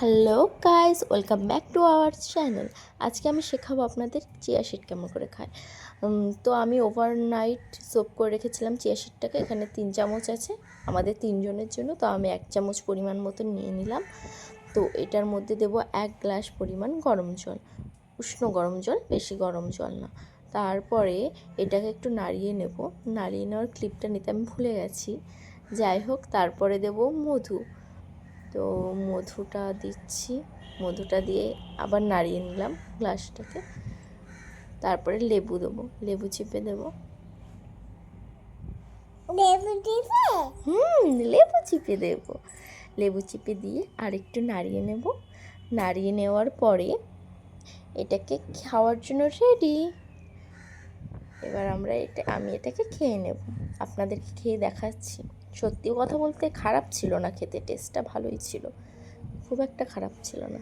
Hello guys, welcome back to our channel. আজকে আমি শেখাবো আপনাদের চিয়া শিট কেমন করে খায়। তো আমি ওভারনাইট সোপ করে রেখেছিলাম চিয়া শিটটাকে, এখানে তিন চামচ আছে, আমাদের তিনজনের জন্য, তো আমি এক চামচ পরিমাণ মতো নিয়ে নিলাম। তো এটার মধ্যে দেব এক গ্লাস পরিমাণ গরম জল, উষ্ণ গরম জল, বেশি গরম জল না। তারপরে এটাকে একটু নাড়িয়ে নেব, নাড়িয়ে নেওয়ার ক্লিপটা নিতে আমি ভুলে গেছি। যাই হোক, তারপরে দেব মধু। তো মধুটা দিচ্ছি। মধুটা দিয়ে আবার নাড়িয়ে নিলাম গ্লাসটাকে। তারপরে লেবু দেবো। লেবু চিপে দেবো। লেবু হুম লেবু চিপে দেবো। লেবু চিপে দিয়ে আরেকটু নাড়িয়ে নেব। নাড়িয়ে নেওয়ার পরে এটাকে খাওয়ার জন্য রেডি এবার আমরা এটা, আমি এটাকে খেয়ে নেব। আপনাদেরকে খেয়ে দেখাচ্ছি। সত্যি কথা বলতে খারাপ ছিল না খেতে টেস্টটা ভালোই ছিল। খুব একটা খারাপ ছিল না।